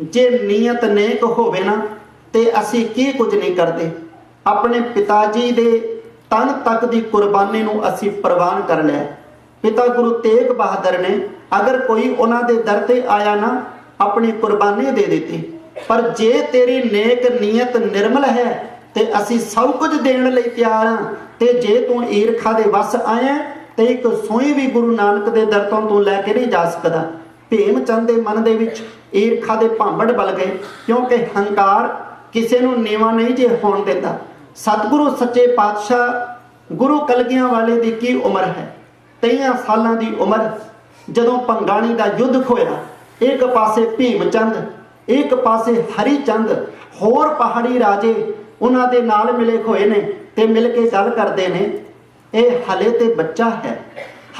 ਜੇ ਨੀਅਤ ਨੇਕ ਹੋਵੇ ਨਾ, ਤੇ ਅਸੀਂ ਕੀ ਕੁਝ ਨਹੀਂ ਕਰਦੇ? ਆਪਣੇ ਪਿਤਾ ਜੀ ਦੇ ਤਨ ਤੱਕ ਦੀ ਕੁਰਬਾਨੀ ਨੂੰ ਅਸੀਂ ਪ੍ਰਵਾਨ ਕਰ ਲਿਆ। ਪਿਤਾ ਗੁਰੂ ਤੇਗ ਬਹਾਦਰ ਨੇ ਅਗਰ ਕੋਈ ਉਹਨਾਂ ਦੇ ਦਰ ਤੇ ਆਇਆ ਨਾ, ਆਪਣੀ ਕੁਰਬਾਨੀ ਦੇ ਦਿੱਤੀ। ਪਰ ਜੇ ਤੇਰੀ ਨੇਕ ਨੀਅਤ ਨਿਰਮਲ ਹੈ, ਤੇ ਅਸੀਂ ਸਭ ਕੁਝ ਦੇਣ ਲਈ ਤਿਆਰ ਹਾਂ। ਤੇ ਜੇ ਤੂੰ ਈਰਖਾ ਦੇ ਵਸ ਆਇਆ ਤੇ ਇੱਕ ਸੋਈ ਵੀ ਗੁਰੂ ਨਾਨਕ ਦੇ ਦਰ ਤੋਂ ਤੂੰ ਲੈ ਕੇ ਨਹੀਂ ਜਾ ਸਕਦਾ। ਭੀਮ ਚੰਦ ਦੇ ਮਨ ਦੇ ਵਿੱਚ ਈਰਖਾ ਦੇ ਭਾਂਬੜ ਬਲ ਗਏ, ਕਿਉਂਕਿ ਹੰਕਾਰ ਕਿਸੇ ਨੂੰ ਨੀਵਾ ਨਹੀਂ ਜੇ ਹੋਣ ਦਿੰਦਾ। ਸਤਿਗੁਰੂ ਸੱਚੇ ਪਾਤਸ਼ਾਹ ਗੁਰੂ ਕਲਗੀਆਂ ਵਾਲੇ ਦੀ ਕੀ ਉਮਰ ਹੈ? 23 ਸਾਲਾਂ ਦੀ ਉਮਰ। ਜਦੋਂ ਪੰਗਾਣੀ ਦਾ ਯੁੱਧ ਹੋਇਆ ਇੱਕ ਪਾਸੇ ਭੀਮ ਚੰਦ, ਇੱਕ ਪਾਸੇ ਹਰੀ ਚੰਦ, ਹੋਰ ਪਹਾੜੀ ਰਾਜੇ ਉਹਨਾਂ ਦੇ ਨਾਲ ਮਿਲੇ ਹੋਏ ਨੇ ਤੇ ਮਿਲ ਕੇ ਗੱਲ ਕਰਦੇ ਨੇ, ਇਹ ਹਲੇ ਤੇ ਬੱਚਾ ਹੈ।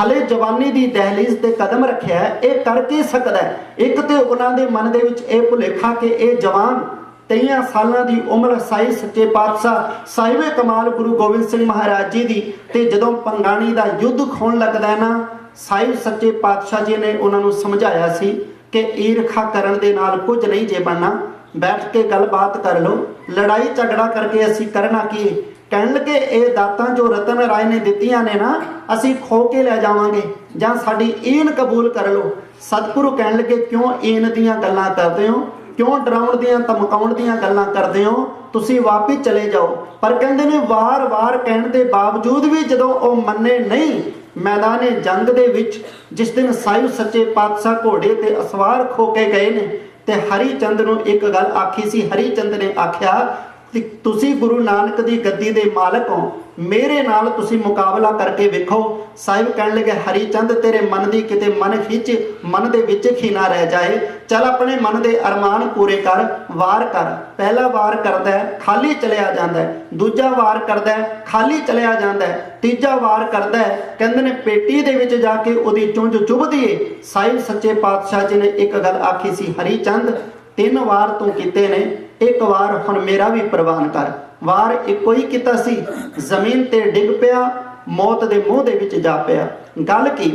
ਹਲੇ ਜਵਾਨੀ ਦੀ ਦਹਲੀਜ਼ ਤੇ ਕਦਮ ਰੱਖਿਆ ਇਹ ਕਰ ਕੀ ਸਕਦਾ ਇੱਕ ਤੇ ਉਹਨਾਂ ਦੇ ਮਨ ਦੇ ਵਿੱਚ ਇਹ ਭੁਲੇਖਾ ਕਿ ਇਹ ਜਵਾਨ 23 ਸਾਲਾਂ ਦੀ ਉਮਰ ਸਾਈ ਸੱਚੇ ਪਾਤਸ਼ਾਹ ਸਾਹਿਬੇ ਕਮਾਲ ਗੁਰੂ ਗੋਬਿੰਦ ਸਿੰਘ ਮਹਾਰਾਜ ਜੀ ਦੀ ਤੇ ਜਦੋਂ ਪੰਗਾਣੀ ਦਾ ਯੁੱਧ ਖੋਣ ਲੱਗਦਾ ਨਾ ਸਾਹਿਬ ਸੱਚੇ ਪਾਤਸ਼ਾਹ ਜੀ ਨੇ ਉਹਨਾਂ ਨੂੰ ਸਮਝਾਇਆ ਸੀ ਕਿ ਈਰਖਾ ਕਰਨ ਦੇ ਨਾਲ ਕੁਝ ਨਹੀਂ ਜੇ ਬਣਨਾ। ਬੈਠ ਕੇ ਗੱਲਬਾਤ ਕਰ ਲਓ। ਲੜਾਈ ਝਗੜਾ ਕਰਕੇ ਅਸੀਂ ਕਰਨਾ ਕੀ ਕਹਿਣ ਲੱਗੇ, ਇਹ ਦਾਤਾਂ ਜੋ ਰਤਨ ਰਾਏ ਨੇ ਦਿੱਤੀਆਂ ਨੇ ਨਾ, ਅਸੀਂ ਖੋ ਕੇ ਲੈ ਜਾਵਾਂਗੇ, ਜਾਂ ਸਾਡੀ ਈਨ ਕਬੂਲ ਕਰ ਲਓ। ਸਤਿਗੁਰੂ ਕਹਿਣ ਲੱਗੇ, ਕਿਉਂ ਈਨ ਦੀਆਂ ਗੱਲਾਂ ਕਰਦੇ ਹੋ? ਕਿਉਂ ਡਰਾਉਣ ਦੀਆਂ, ਧਮਕਾਉਣ ਦੀਆਂ ਗੱਲਾਂ ਕਰਦੇ ਹੋ? ਤੁਸੀਂ ਵਾਪਸ ਚਲੇ ਜਾਓ। ਪਰ ਕਹਿੰਦੇ ਨੇ, ਵਾਰ-ਵਾਰ ਕਹਿਣ ਦੇ ਬਾਵਜੂਦ ਵੀ ਜਦੋਂ ਉਹ ਮੰਨੇ, ਨਹੀਂ, ਮੈਦਾਨੇ ਜੰਗ ਦੇ ਵਿੱਚ, ਜਿਸ ਦਿਨ ਸਾਹਿਬ ਸੱਚੇ ਪਾਤਸ਼ਾਹ ਘੋੜੇ ਤੇ ਅਸਵਾਰ ਖੋ ਕੇ ਗਏ ਨੇ, ਤੇ ਹਰੀ ਚੰਦ ਨੂੰ ਇੱਕ ਗੱਲ ਆਖੀ ਸੀ। ਹਰੀ ਚੰਦ ਨੇ ਆਖਿਆ ਕਿ ਤੁਸੀਂ ਗੁਰੂ ਨਾਨਕ ਦੀ ਗੱਦੀ ਦੇ ਮਾਲਕ ਹੋ। ਮੇਰੇ ਨਾਲ ਤੁਸੀਂ ਮੁਕਾਬਲਾ ਕਰਕੇ ਵੇਖੋ। ਸਾਹਿਬ ਕਹਿਣ ਲੱਗੇ ਹਰੀ ਚੰਦ ਤੇਰੇ ਮਨ ਦੀ ਕਿਤੇ ਮਨ ਖਿੱਚ, ਮਨ ਦੇ ਵਿੱਚ ਖੀਨਾ ਰਹਿ ਜਾਏ। ਚੱਲ ਆਪਣੇ ਮਨ ਦੇ ਅਰਮਾਨ ਪੂਰੇ ਕਰ, ਵਾਰ ਕਰ। ਪਹਿਲਾ ਵਾਰ ਕਰਦਾ ਹੈ, ਖਾਲੀ ਚਲਿਆ ਜਾਂਦਾ ਹੈ। ਦੂਜਾ ਵਾਰ ਕਰਦਾ ਹੈ, ਖਾਲੀ ਚਲਿਆ ਜਾਂਦਾ ਹੈ। ਤੀਜਾ ਵਾਰ ਕਰਦਾ ਹੈ, ਕਹਿੰਦੇ ਨੇ ਪੇਟੀ ਦੇ ਵਿੱਚ ਜਾ ਕੇ ਉਹਦੀ ਚੁੰਝ ਚੁਭਦੀ ਏ ਸਾਹਿਬ ਸੱਚੇ ਪਾਤਸ਼ਾਹ ਜੀ ਨੇ ਇੱਕ ਗੱਲ ਆਖੀ ਸੀ ਹਰੀ ਚੰਦ ਤਿੰਨ ਵਾਰ ਤੂੰ ਕੀਤੇ ਨੇ। ਇੱਕ ਵਾਰ ਹੁਣ ਮੇਰਾ ਵੀ ਪ੍ਰਵਾਨ ਕਰ। ਵਾਰ ਇੱਕੋ ਹੀ ਕੀਤਾ ਸੀ। ਜ਼ਮੀਨ ਤੇ ਡਿੱਗ ਪਿਆ, ਮੌਤ ਦੇ ਮੂੰਹ ਦੇ ਵਿੱਚ ਜਾ ਪਿਆ। ਗੱਲ ਕੀ?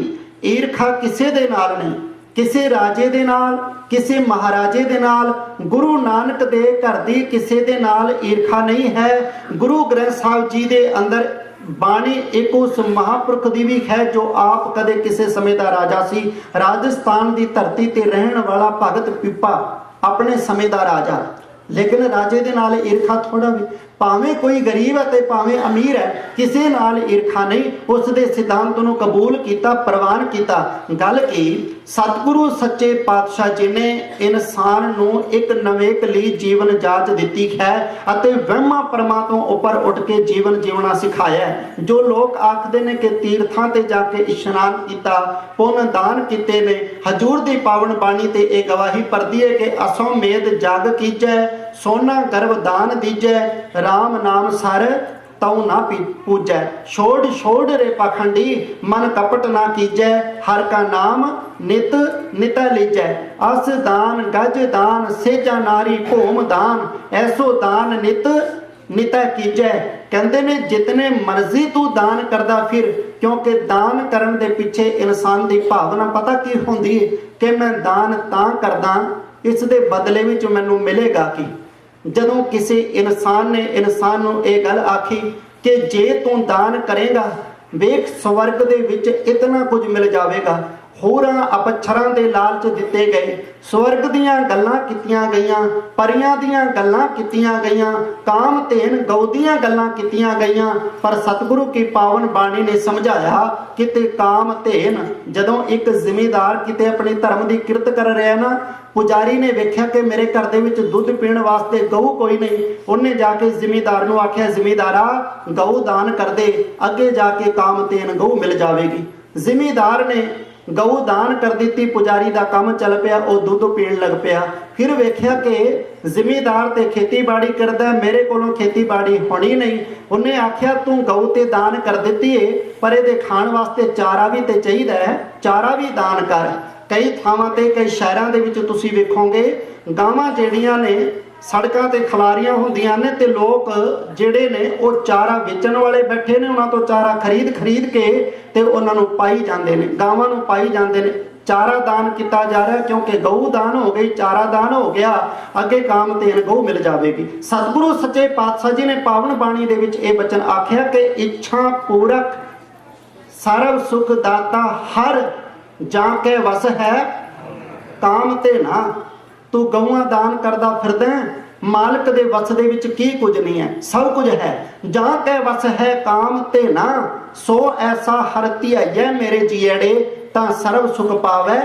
ਈਰਖਾ ਕਿਸੇ ਦੇ ਨਾਲ ਨਹੀਂ, ਕਿਸੇ ਰਾਜੇ ਦੇ ਨਾਲ, ਕਿਸੇ ਮਹਾਰਾਜੇ ਦੇ ਨਾਲ, ਗੁਰੂ ਨਾਨਕ ਦੇ ਘਰ ਦੀ ਕਿਸੇ ਦੇ ਨਾਲ ਈਰਖਾ ਨਹੀਂ ਹੈ। ਗੁਰੂ ਗ੍ਰੰਥ ਸਾਹਿਬ ਜੀ ਦੇ ਅੰਦਰ ਬਾਣੀ ਇੱਕ ਉਸ ਮਹਾਪੁਰਖ ਦੀ ਵੀ ਹੈ ਜੋ ਆਪ ਕਦੇ ਕਿਸੇ ਸਮੇਂ ਦਾ ਰਾਜਾ ਸੀ। ਰਾਜਸਥਾਨ ਦੀ ਧਰਤੀ ਤੇ ਰਹਿਣ ਵਾਲਾ ਭਗਤ ਪਿੱਪਾ ਆਪਣੇ ਸਮੇਂ ਦਾ ਰਾਜਾ। ਲੇਕਿਨ ਰਾਜੇ ਦੇ ਨਾਲ ਈਰਖਾ ਥੋੜਾ ਵੀ ਭਾਵੇਂ ਕੋਈ ਗਰੀਬ ਹੈ ਤੇ ਭਾਵੇਂ ਅਮੀਰ ਹੈ, ਕਿਸੇ ਨਾਲ ਈਰਖਾ ਨਹੀਂ। ਉਸ ਦੇ ਸਿਧਾਂਤ ਨੂੰ ਕਬੂਲ ਕੀਤਾ, ਪ੍ਰਵਾਨ ਕੀਤਾ। ਗੱਲ ਕੀ? ਸਤਿਗੁਰੂ ਸੱਚੇ ਪਾਤਸ਼ਾਹ ਜੀ ਨੇ ਇਨਸਾਨ ਨੂੰ ਇੱਕ ਨਵੇਕ ਲਈ ਜੀਵਨ ਜਾਚ ਦਿੱਤੀ ਹੈ ਅਤੇ ਵਹਿਮਾਂ ਪਰਮਾ ਤੋਂ ਉੱਪਰ ਉੱਠ ਕੇ ਜੀਵਨ ਜਿਉਣਾ ਸਿਖਾਇਆ ਜੋ ਲੋਕ ਆਖਦੇ ਨੇ ਕਿ ਤੀਰਥਾਂ ਤੇ ਜਾ ਕੇ ਇਸ਼ਨਾਨ ਕੀਤਾ, ਪੁੰਨ ਦਾਨ ਕੀਤੇ ਨੇ, ਹਜੂਰ ਦੀ ਪਾਵਨ ਬਾਣੀ ਤੇ ਇਹ ਗਵਾਹੀ ਪਰਦੀ ਹੈ ਕਿ ਅਸੋਂ ਮੇਦ ਜਗ ਕੀਜੈ, ਸੋਨਾ ਗਰਭ ਦਾਨ ਦੀਜੈ RAM ਨਾਮ ਸਰ ਤਉ ਨਾ ਪੂਜੈ। ਛੋੜ ਛੋੜ ਰੇ ਪਖੰਡੀ, ਮਨ ਕਪਟ ਨਾ ਕੀਜੈ, ਹਰ ਕਾ ਨਾਮ ਨਿਤ ਨਿਤਾ ਲੀਜੈ। ਅਸ ਦਾਨ ਗਜ ਦਾਨ, ਸੇਜਾ ਨਾਰੀ ਭੂਮ ਦਾਨ, ਐਸੋ ਦਾਨ ਨਿਤ ਨਿਤਾ ਕੀਜੈ। ਕਹਿੰਦੇ ਨੇ, ਜਿਤਨੇ ਮਰਜ਼ੀ ਤੂੰ ਦਾਨ ਕਰਦਾ ਫਿਰ, ਕਿਉਂਕਿ ਦਾਨ ਕਰਨ ਦੇ ਪਿੱਛੇ ਇਨਸਾਨ ਦੀ ਭਾਵਨਾ ਪਤਾ ਕੀ ਹੁੰਦੀ ਹੈ ਕਿ ਮੈਂ ਦਾਨ ਤਾਂ ਕਰਦਾ, ਇਸ ਦੇ ਬਦਲੇ ਵਿੱਚ ਮੈਨੂੰ ਮਿਲੇਗਾ ਕੀ? ਜਦੋਂ ਕਿਸੇ ਇਨਸਾਨ ਨੇ ਇਨਸਾਨ ਨੂੰ ਇਹ ਗੱਲ ਆਖੀ ਕਿ ਜੇ ਤੂੰ ਦਾਨ ਕਰੇਗਾ, ਵੇਖ ਸਵਰਗ ਦੇ ਵਿੱਚ ਇਤਨਾ ਕੁਝ ਮਿਲ ਜਾਵੇਗਾ। ਹੋਰਾਂ ਅਪਛਰਾਂ ਦੇ ਲਾਲਚ ਦਿੱਤੇ ਗਏ। ਸਵਰਗ ਦੀਆਂ ਗੱਲਾਂ ਕੀਤੀਆਂ ਗਈਆਂ, ਪਰੀਆਂ ਦੀਆਂ ਗੱਲਾਂ ਕੀਤੀਆਂ ਗਈਆਂ, ਕਾਮ, ਧੇਨ ਗਉ ਗੱਲਾਂ ਕੀਤੀਆਂ ਗਈਆਂ, ਪਰ ਸਤਿਗੁਰੂ ਕੀ ਪਾਵਨ ਬਾਣੀ ਨੇ ਸਮਝਾਇਆ ਕਿਤੇ ਕਾਮ, ਧੇਨ, ਜਦੋਂ ਇੱਕ ਜ਼ਿਮੀਦਾਰ ਕਿਤੇ ਆਪਣੇ ਧਰਮ ਦੀ ਕਿਰਤ ਕਰ ਰਿਹਾ ਨਾ, ਪੁਜਾਰੀ ਨੇ ਵੇਖਿਆ ਕਿ ਮੇਰੇ ਘਰ ਦੇ ਵਿੱਚ ਦੁੱਧ ਪੀਣ ਵਾਸਤੇ ਗਊ ਕੋਈ ਨਹੀਂ। ਉਹਨੇ ਜਾ ਕੇ ਜ਼ਿਮੀਦਾਰ ਨੂੰ ਆਖਿਆ, ਜ਼ਿਮੀਦਾਰਾ, ਗਊ ਦਾਨ ਕਰ ਦੇ, ਅੱਗੇ ਜਾ ਕੇ ਕਾਮ ਤੇਨ ਗਊ ਮਿਲ ਜਾਵੇਗੀ। ਜ਼ਿਮੀਦਾਰ ਨੇ ਗਊ ਦਾਨ ਕਰ ਦਿੱਤੀ, ਪੁਜਾਰੀ ਦਾ ਕੰਮ ਚੱਲ ਪਿਆ, ਉਹ ਦੁੱਧ ਪੀਣ ਲੱਗ ਪਿਆ। ਫਿਰ ਵੇਖਿਆ ਕਿ ਜ਼ਿਮੀਦਾਰ ਤੇ ਖੇਤੀਬਾੜੀ ਕਰਦਾ, ਮੇਰੇ ਕੋਲੋਂ ਖੇਤੀਬਾੜੀ ਹੋਣੀ ਨਹੀਂ। ਉਹਨੇ ਆਖਿਆ, ਤੂੰ ਗਊ ਤੇ ਦਾਨ ਕਰ ਦਿੱਤੀ ਏ, ਪਰ ਇਹਦੇ ਖਾਣ ਵਾਸਤੇ ਚਾਰਾ ਵੀ ਤੇ ਚਾਹੀਦਾ ਹੈ। ਚਾਰਾ ਵੀ ਦਾਨ ਕਰ। ਕਈ ਥਾਵਾਂ ਤੇ, ਕਈ ਸ਼ਹਿਰਾਂ ਦੇ ਵਿੱਚ ਤੁਸੀਂ ਵੇਖੋਗੇ, ਗਾਵਾਂ ਜਿਹੜੀਆਂ ਨੇ ਸੜਕਾਂ ਤੇ ਖਲਾਰੀਆਂ ਹੁੰਦੀਆਂ ਨੇ ਤੇ ਲੋਕ ਜਿਹੜੇ ਨੇ ਉਹ ਚਾਰਾ ਵੇਚਣ ਵਾਲੇ ਬੈਠੇ ਨੇ, ਉਹਨਾਂ ਤੋਂ ਚਾਰਾ ਖਰੀਦ ਖਰੀਦ ਕੇ ਤੇ ਉਹਨਾਂ ਨੂੰ ਪਾਈ ਜਾਂਦੇ ਨੇ, ਗਾਵਾਂ ਨੂੰ ਪਾਈ ਜਾਂਦੇ ਨੇ। ਚਾਰਾ ਦਾਨ ਕੀਤਾ ਜਾ ਰਿਹਾ ਕਿਉਂਕਿ ਗਊ ਦਾਨ ਹੋ ਗਈ, ਚਾਰਾ ਦਾਨ ਹੋ ਗਿਆ, ਅੱਗੇ ਕਾਮ ਤੇ ਗਊ ਮਿਲ ਜਾਵੇਗੀ। ਸਤਿਗੁਰੂ ਸੱਚੇ ਪਾਤਸ਼ਾਹ ਜੀ ਨੇ ਪਾਵਨ ਬਾਣੀ ਦੇ ਵਿੱਚ ਇਹ ਬਚਨ ਆਖਿਆ ਕਿ ਇੱਛਾ ਪੂਰਕ ਸਰਬ ਸੁਖ ਦਾਤਾ ਹਰ ਜਾਂ ਕੇ ਵਸ ਹੈ, ਕਾਮ ਤੇ ਨਾ ਤੂੰ ਗਊਆਂ ਦਾਨ ਕਰਦਾ ਫਿਰਦਾ ਮਾਲਕ ਦੇ ਵਸ ਦੇ ਵਿੱਚ ਕੀ ਕੁਝ ਨਹੀਂ ਹੈ, ਸਭ ਕੁਝ ਹੈ। ਜਾਂ ਕੇ ਵਸ ਹੈ ਕਾਮ ਤੇ ਨਾ, ਸੋ ਐਸਾ ਹਰ ਧਿਆਈਐ ਮੇਰੇ ਜੀੜੇ ਤਾਂ ਸਰਬ ਸੁਖ ਪਾਵੈ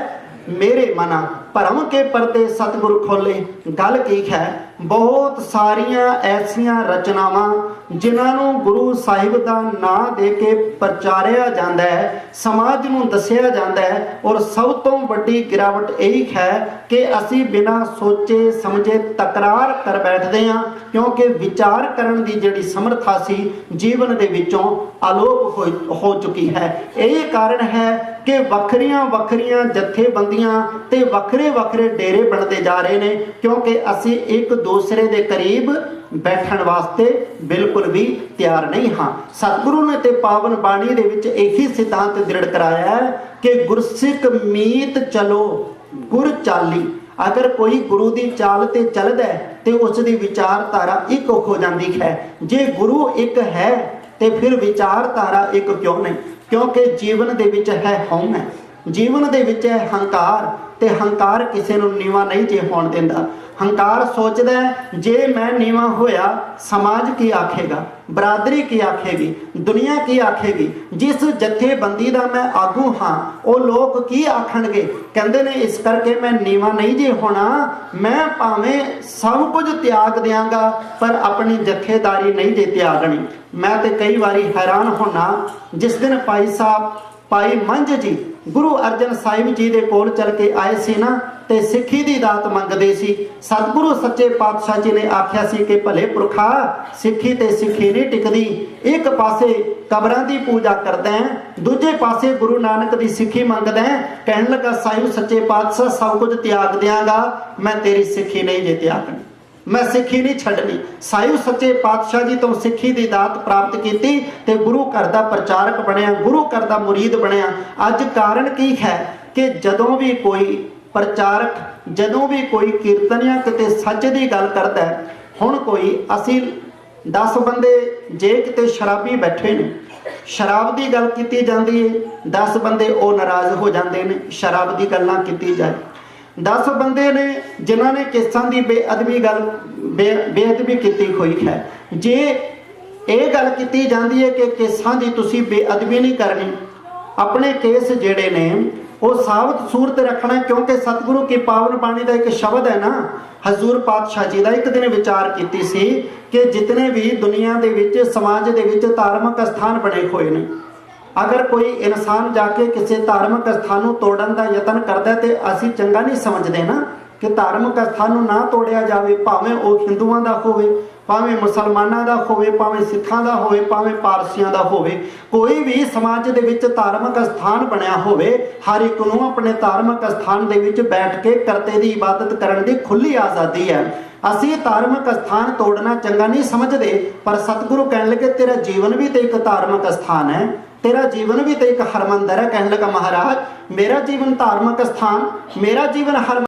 ਮੇਰੇ ਮਨਾ ਭਰਮ ਕੇ ਪਰਦੇ ਸਤਿਗੁਰ ਖੋਲੇ। ਗੱਲ ਕੀ ਹੈ? ਬਹੁਤ ਸਾਰੀਆਂ ਐਸੀਆਂ ਰਚਨਾਵਾਂ ਜਿਨ੍ਹਾਂ ਨੂੰ ਗੁਰੂ ਸਾਹਿਬ ਦਾ ਨਾਂ ਦੇ ਕੇ ਪ੍ਰਚਾਰਿਆ ਜਾਂਦਾ ਹੈ, ਸਮਾਜ ਨੂੰ ਦੱਸਿਆ ਜਾਂਦਾ ਹੈ ਔਰ ਸਭ ਤੋਂ ਵੱਡੀ ਗਿਰਾਵਟ ਇਹ ਹੈ ਕਿ ਅਸੀਂ ਬਿਨਾਂ ਸੋਚੇ ਸਮਝੇ ਤਕਰਾਰ ਕਰ ਬੈਠਦੇ ਹਾਂ, ਕਿਉਂਕਿ ਵਿਚਾਰ ਕਰਨ ਦੀ ਜਿਹੜੀ ਸਮਰੱਥਾ ਸੀ ਜੀਵਨ ਦੇ ਵਿੱਚੋਂ ਅਲੋਪ ਹੋ- ਹੋ ਚੁੱਕੀ ਹੈ। ਇਹ ਕਾਰਨ ਹੈ ਕਿ ਵੱਖਰੀਆਂ ਵੱਖਰੀਆਂ ਜਥੇਬੰਦੀਆਂ ਤੇ ਵੱਖਰੇ ਵੱਖਰੇ ਡੇਰੇ ਬਣਦੇ ਜਾ ਰਹੇ ਨੇ, ਕਿਉਂਕਿ ਅਸੀਂ ਇੱਕ ਦੂਸਰੇ ਦੇ ਕਰੀਬ ਬੈਠਣ ਵਾਸਤੇ ਬਿਲਕੁਲ ਵੀ ਤਿਆਰ ਨਹੀਂ ਹਾਂ। ਸਤਿਗੁਰੂ ਨੇ ਤੇ ਪਾਵਨ ਬਾਣੀ ਦੇ ਵਿੱਚ ਇਹੀ ਸਿਧਾਂਤ ਦ੍ਰਿੜ ਕਰਾਇਆ ਹੈ ਕਿ ਗੁਰਸਿੱਖ ਮੀਤ ਚਲੋ, ਗੁਰ ਚਾਲੀ। ਅਗਰ ਕੋਈ ਗੁਰੂ ਦੀ ਚਾਲ ਤੇ ਚੱਲਦਾ ਹੈ, ਤੇ ਉਸ ਦੀ ਵਿਚਾਰਧਾਰਾ ਇੱਕ ਹੋ ਜਾਂਦੀ ਹੈ। ਜੇ ਗੁਰੂ ਇੱਕ ਹੈ, ਤੇ ਫਿਰ ਵਿਚਾਰਧਾਰਾ ਇੱਕ ਕਿਉਂ ਨਹੀਂ? ਕਿਉਂਕਿ ਜੀਵਨ ਦੇ ਵਿੱਚ ਹੈ ਹਉਮੈ। ਜੀਵਨ ਦੇ ਵਿੱਚ ਹੈ ਹੰਕਾਰ ਤੇ ਹੰਕਾਰ ਕਿਸੇ ਨੂੰ ਨੀਵਾ ਨਹੀਂ ਜੇ ਹੋਣ ਦਿੰਦਾ। ਹੰਕਾਰ ਸੋਚਦਾ ਜੇ ਮੈਂ ਨੀਵਾ ਹੋਇਆ, ਸਮਾਜ ਕੀ ਆਖੇਗਾ? ਬਰਾਦਰੀ ਕੀ ਆਖੇਗੀ? ਦੁਨੀਆ ਕੀ ਆਖੇਗੀ? ਜਿਸ ਜਥੇਬੰਦੀ ਦਾ ਮੈਂ ਆਗੂ ਹਾਂ, ਉਹ ਲੋਕ ਕੀ ਆਖਣਗੇ? ਕਹਿੰਦੇ ਨੇ, ਇਸ ਕਰਕੇ ਮੈਂ ਨੀਵਾ ਨਹੀਂ ਜੇ ਹੋਣਾ, ਮੈਂ ਭਾਵੇਂ ਸਭ ਕੁਝ ਤਿਆਗ ਦਿਆਂਗਾ, ਪਰ ਆਪਣੀ ਜਥੇਦਾਰੀ ਨਹੀਂ ਜੇ ਤਿਆਗਣੀ। ਮੈਂ ਤੇ ਕਈ ਵਾਰੀ ਹੈਰਾਨ ਹੋਣਾ ਜਿਸ ਦਿਨ ਭਾਈ ਸਾਹਿਬ, ਭਾਈ ਮੰਝ ਜੀ ਗੁਰੂ ਅਰਜਨ ਸਾਹਿਬ ਜੀ ਦੇ ਕੋਲ ਚੱਲ ਕੇ ਆਏ ਸੀ ਨਾ, ਤੇ ਸਿੱਖੀ ਦੀ ਦਾਤ ਮੰਗਦੇ ਸੀ। ਸਤਿਗੁਰੂ ਸੱਚੇ ਪਾਤਸ਼ਾਹ ਜੀ ਨੇ ਆਖਿਆ ਸੀ ਕਿ ਭਲੇ ਪੁਰਖਾ, ਸਿੱਖੀ ਤੇ ਸਿੱਖੀ ਨਹੀਂ ਟਿਕਦੀ। ਇੱਕ ਪਾਸੇ ਕਬਰਾਂ ਦੀ ਪੂਜਾ ਕਰਦਾ ਦੂਜੇ ਪਾਸੇ ਗੁਰੂ ਨਾਨਕ ਦੀ ਸਿੱਖੀ ਮੰਗਦਾ ਕਹਿਣ ਲੱਗਾ, ਸਾਹਿਬ, ਸੱਚੇ ਪਾਤਸ਼ਾਹ ਸਭ ਕੁਝ ਤਿਆਗ ਦਿਆਂਗਾ, ਮੈਂ ਤੇਰੀ ਸਿੱਖੀ ਨਹੀਂ ਜੇ ਤਿਆਗਣੀ ਮੈਂ ਸਿੱਖੀ ਨਹੀਂ ਛੱਡਣੀ। ਸਾਇਓ ਸੱਚੇ ਪਾਤਸ਼ਾਹ ਜੀ ਤੋਂ ਸਿੱਖੀ ਦੀ ਦਾਤ ਪ੍ਰਾਪਤ ਕੀਤੀ ਤੇ ਗੁਰੂ ਘਰ ਦਾ ਪ੍ਰਚਾਰਕ ਬਣਿਆ, ਗੁਰੂ ਘਰ ਦਾ ਮੁਰੀਦ ਬਣਿਆ। ਅੱਜ ਕਾਰਨ ਕੀ ਹੈ ਕਿ ਜਦੋਂ ਵੀ ਕੋਈ ਪ੍ਰਚਾਰਕ, ਜਦੋਂ ਵੀ ਕੋਈ ਕੀਰਤਨੀਆ ਕਿਤੇ ਸੱਚ ਦੀ ਗੱਲ ਕਰਦਾ ਹੈ, ਹੁਣ ਕੋਈ ਅਸੀਂ 10 ਬੰਦੇ ਜੇ ਕਿਤੇ ਸ਼ਰਾਬੀ ਬੈਠੇ ਨੇ, ਸ਼ਰਾਬ ਦੀ ਗੱਲ ਕੀਤੀ ਜਾਂਦੀ ਹੈ 10 ਬੰਦੇ ਉਹ ਨਾਰਾਜ਼ ਹੋ ਜਾਂਦੇ ਨੇ, ਸ਼ਰਾਬ ਦੀ ਗੱਲਾਂ ਕੀਤੀ ਜਾਏ। 10 ਬੰਦੇ ਨੇ ਜਿਨ੍ਹਾਂ ਨੇ ਕੇਸਾਂ ਦੀ ਬੇਅਦਬੀ ਗੱਲ ਬੇਅਦਬੀ ਕੀਤੀ ਹੋਈ ਹੈ। ਜੇ ਇਹ ਗੱਲ ਕੀਤੀ ਜਾਂਦੀ ਹੈ ਕਿ ਕੇਸਾਂ ਦੀ ਤੁਸੀਂ ਬੇਅਦਬੀ ਨਹੀਂ ਕਰਨੀ, ਆਪਣੇ ਕੇਸ ਜਿਹੜੇ ਨੇ, ਉਹ ਸਾਬਤ ਸੂਰਤ ਰੱਖਣਾ, ਕਿਉਂਕਿ ਸਤਿਗੁਰੂ ਕੀ ਪਾਵਨ ਬਾਣੀ ਦਾ ਇੱਕ ਸ਼ਬਦ ਹੈ ਨਾ, ਹਜ਼ੂਰ ਪਾਤਸ਼ਾਹ ਜੀ ਦਾ ਇੱਕ ਦਿਨ ਵਿਚਾਰ ਕੀਤੀ ਸੀ ਕਿ ਜਿਤਨੇ ਵੀ ਦੁਨੀਆ ਦੇ ਵਿੱਚ, ਸਮਾਜ ਦੇ ਵਿੱਚ ਧਾਰਮਿਕ ਸਥਾਨ ਬਣੇ ਹੋਏ ਨੇ ਅਗਰ ਕੋਈ ਇਨਸਾਨ ਜਾ ਕੇ ਕਿਸੇ ਧਾਰਮਿਕ ਸਥਾਨ ਨੂੰ ਤੋੜਨ ਦਾ ਯਤਨ ਕਰਦਾ ਤੇ ਅਸੀਂ ਚੰਗਾ ਨਹੀਂ ਸਮਝਦੇ ਨਾ ਕਿ ਧਾਰਮਿਕ ਸਥਾਨ ਨੂੰ ਨਾ ਤੋੜਿਆ ਜਾਵੇ, ਭਾਵੇਂ ਉਹ ਹਿੰਦੂਆਂ ਦਾ ਹੋਵੇ, ਭਾਵੇਂ ਮੁਸਲਮਾਨਾਂ ਦਾ ਹੋਵੇ, ਭਾਵੇਂ ਸਿੱਖਾਂ ਦਾ ਹੋਵੇ, ਭਾਵੇਂ ਪਾਰਸੀਆਂ ਦਾ ਹੋਵੇ, ਕੋਈ ਵੀ ਸਮਾਜ ਦੇ ਵਿੱਚ ਧਾਰਮਿਕ ਸਥਾਨ ਬਣਿਆ ਹੋਵੇ, ਹਰ ਇੱਕ ਨੂੰ ਆਪਣੇ ਧਾਰਮਿਕ ਸਥਾਨ ਦੇ ਵਿੱਚ ਬੈਠ ਕੇ ਕਰਤੇ ਦੀ ਇਬਾਦਤ ਕਰਨ ਦੀ ਖੁੱਲੀ ਆਜ਼ਾਦੀ ਹੈ। ਅਸੀਂ ਧਾਰਮਿਕ ਸਥਾਨ ਤੋੜਨਾ ਚੰਗਾ ਨਹੀਂ ਸਮਝਦੇ, ਪਰ ਸਤਿਗੁਰੂ ਕਹਿਣ ਲੱਗੇ, ਤੇਰਾ ਜੀਵਨ ਵੀ ਤੇ ਇੱਕ ਧਾਰਮਿਕ ਸਥਾਨ ਹੈ। ਤੇਰਾ ਜੀਵਨ ਵੀ ਤੇ ਇੱਕ ਹਰਮੰਦਰ ਹੈ। ਕਹਿਣ ਲੱਗਾ ਮਹਾਰਾਜ, ਮੇਰਾ ਜੀਵਨ ਧਾਰਮਿਕ ਸਥਾਨ, ਮੇਰਾ ਜੀਵਨ ਹਰ